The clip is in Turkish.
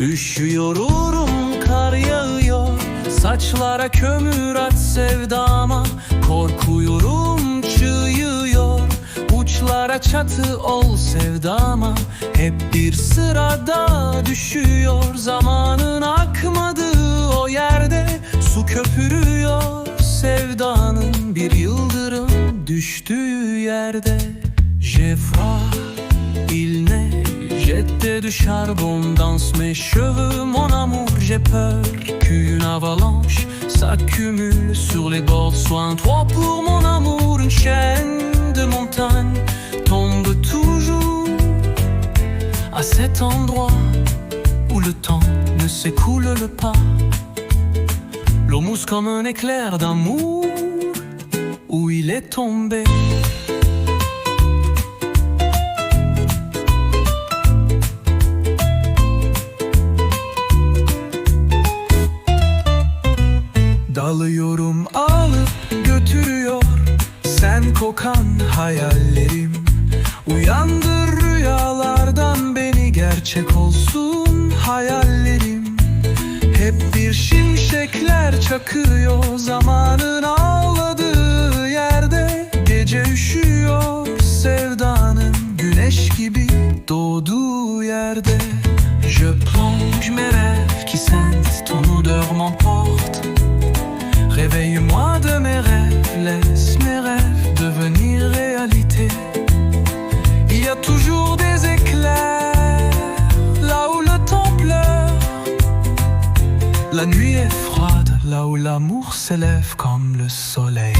Üşüyorum kar yağıyor. Saçlara kömür at sevdama. Korkuyorum çığıyor. Uçlara çatı ol sevdama. Hep bir sırada düşüyor. Zamanın akmadığı o yerde Su köpürüyor. Sevdanın Bir yıldırım düştüğü yerde. Neige, j'étais du charbon dans mes cheveux, mon amour, j'ai peur qu'une avalanche s'accumule sur les bords. Sois toi pour mon amour, une chaîne de montagnes tombe toujours à cet endroit où le temps ne s'écoule pas. L'eau mousse comme un éclair d'amour où il est tombé. Dalıyorum alıp götürüyor. Sen kokan hayallerim. Uyandır rüyalardan beni Gerçek olsun hayallerim. Hep bir şimşekler çakıyor Zamanın ağladığı yerde. Gece üşüyor sevdanın Güneş gibi doğduğu yerde. Je plonge mes rêves qui sentent Ton odeur m'emporte La nuit est froide, là où l'amour s'élève comme le soleil.